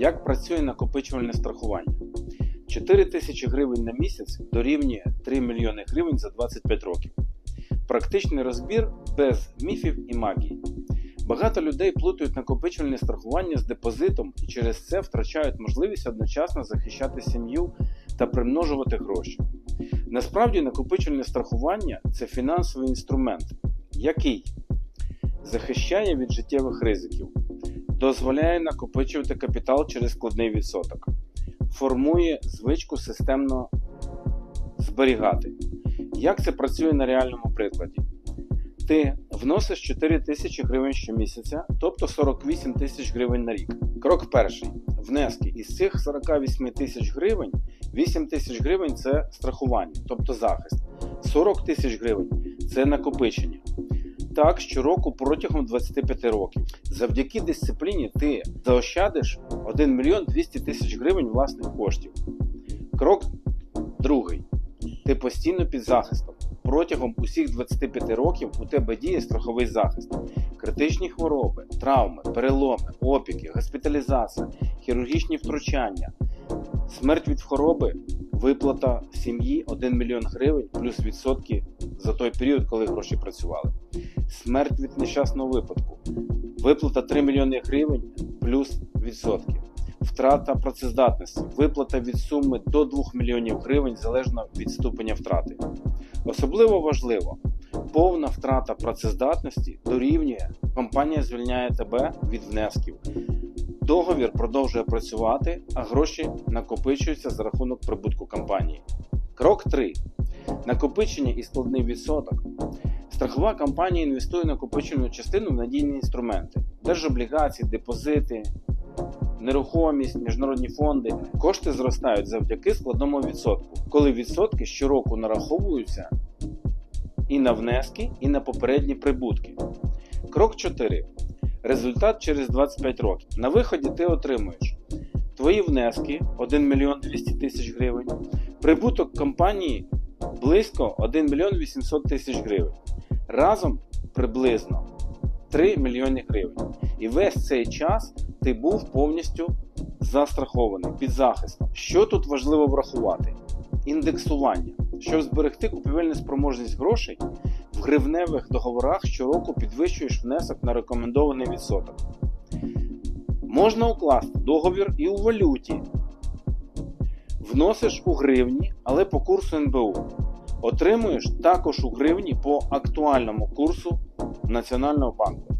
Як працює накопичувальне страхування? 4 тисячі гривень на місяць дорівнює 3 мільйони гривень за 25 років. Практичний розбір без міфів і магії. Багато людей плутають накопичувальне страхування з депозитом і через це втрачають можливість одночасно захищати сім'ю та примножувати гроші. Насправді, накопичувальне страхування це фінансовий інструмент, який захищає від життєвих ризиків, дозволяє накопичувати капітал через складний відсоток, формує звичку системно зберігати. Як це працює на реальному прикладі? Ти вносиш 4 тисячі гривень щомісяця, тобто 48 тисяч гривень на рік. Крок перший. Внески. Із цих 48 тисяч гривень 8 тисяч гривень це страхування, тобто захист. 40 тисяч гривень це накопичення. Так, щороку протягом 25 років. Завдяки дисципліні ти заощадиш 1 мільйон 200 тисяч гривень власних коштів. Крок другий. Ти постійно під захистом. Протягом усіх 25 років у тебе діє страховий захист. Критичні хвороби, травми, переломи, опіки, госпіталізація, хірургічні втручання, смерть від хвороби, виплата сім'ї 1 мільйон гривень плюс відсотки за той період, коли гроші працювали. Смерть від нещасного випадку, виплата 3 мільйони гривень плюс відсотки. Втрата працездатності, виплата від суми до 2 мільйонів гривень залежно від ступеня втрати. Особливо важливо, повна втрата працездатності дорівнює, компанія звільняє тебе від внесків. Договір продовжує працювати, а гроші накопичуються за рахунок прибутку компанії. Крок 3. Накопичення і складний відсоток. Страхова компанія інвестує накопичувальну частину в надійні інструменти, держоблігації, депозити, нерухомість, міжнародні фонди. Кошти зростають завдяки складному відсотку, коли відсотки щороку нараховуються і на внески, і на попередні прибутки. Крок 4. Результат через 25 років. На виході ти отримуєш твої внески 1 мільйон 200 тисяч гривень, прибуток компанії близько 1 мільйон 800 тисяч гривень. Разом приблизно 3 мільйони гривень. І весь цей час ти був повністю застрахований під захистом. Що тут важливо врахувати? Індексування. Щоб зберегти купівельну спроможність грошей, гривневих договорах щороку підвищуєш внесок на рекомендований відсоток. Можна укласти договір і у валюті. Вносиш у гривні, але по курсу НБУ. Отримуєш також у гривні по актуальному курсу Національного банку.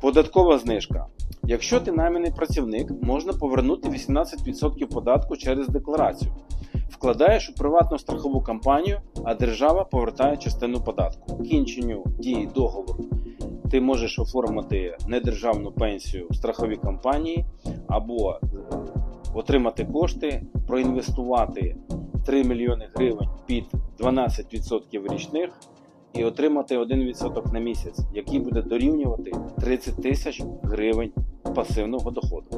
Податкова знижка. Якщо ти найманий працівник, можна повернути 18% податку через декларацію. Вкладаєш у приватну страхову компанію, а держава повертає частину податку. Кінченню дії договору ти можеш оформити недержавну пенсію в страховій компанії або отримати кошти, проінвестувати 3 мільйони гривень під 12% річних і отримати 1% на місяць, який буде дорівнювати 30 тисяч гривень пасивного доходу.